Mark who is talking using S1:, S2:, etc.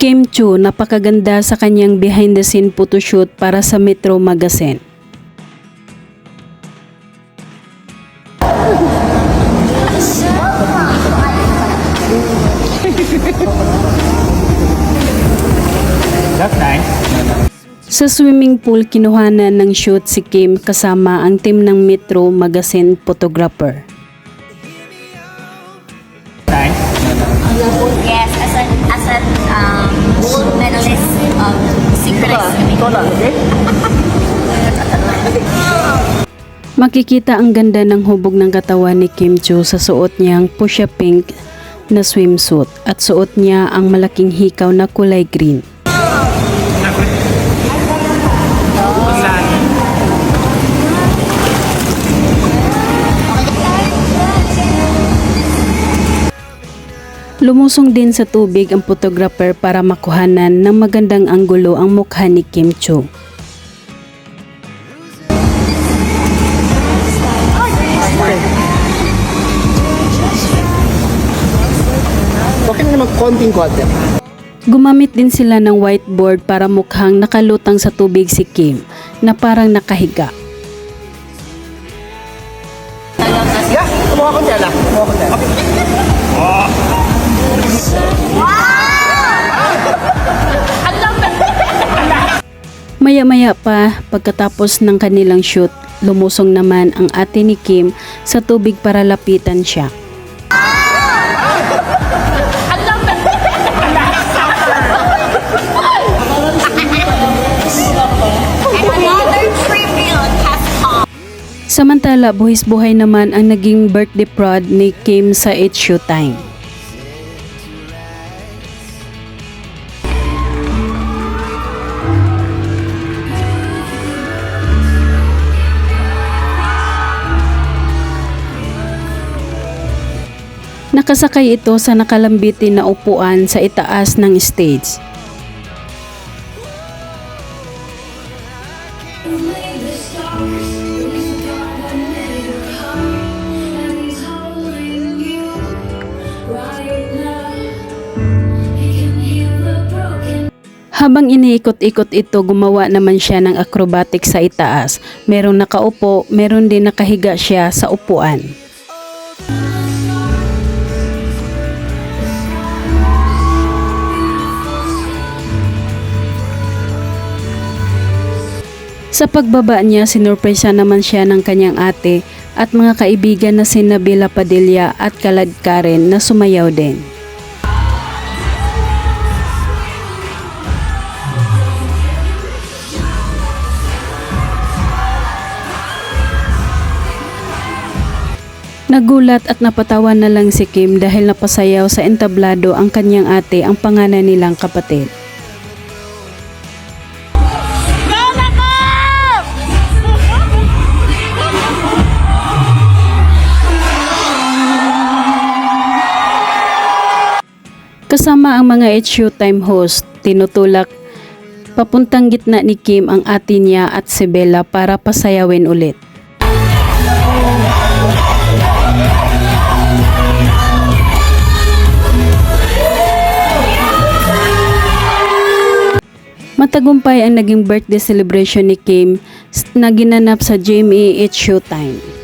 S1: Kim Chu napakaganda sa kanyang behind the scene photoshoot para sa Metro Magazine.
S2: That's nice.
S1: Sa swimming pool kinuhanan ng shoot si Kim kasama ang team ng Metro Magazine photographer.
S2: Nice.
S3: Gold medalist of synchronous swimming.
S1: Makikita ang ganda ng hubog ng katawan ni Kim Chu sa suot niyang pusha pink na swimsuit at suot niya ang malaking hikaw na kulay green. Lumusong din sa tubig ang photographer para makuhanan ng magandang anggulo ang mukha ni Kim Chu.
S4: Okay na naman konting konti.
S1: Gumamit din sila ng whiteboard para mukhang nakalutang sa tubig si Kim na parang nakahiga.
S4: Yeah, kumuha ko dyan ah. Kumuha ko dyan.
S1: Maya-maya pa, pagkatapos ng kanilang shoot, lumusong naman ang ate ni Kim sa tubig para lapitan siya. Samantala, buhis-buhay naman ang naging birthday prod ni Kim sa It's Showtime. Nakasakay ito sa nakalambitin na upuan sa itaas ng stage. Habang iniikot-ikot ito, gumawa naman siya ng acrobatic sa itaas. Merong nakaupo, meron din nakahiga siya sa upuan. Sa pagbaba niya, sinurpresa naman siya ng kanyang ate at mga kaibigan na sina Bella Padilla at Kalad Karen na sumayaw din. Nagulat at napatawa na lang si Kim dahil napasayaw sa entablado ang kanyang ate ang pangalan nilang kapatid. Kasama ang mga It's Showtime host, tinutulak papuntang gitna ni Kim ang ate niya at si Bella para pasayawin ulit. Matagumpay ang naging birthday celebration ni Kim na ginanap sa GMA It's Showtime.